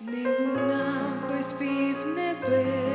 не луна без пів небес.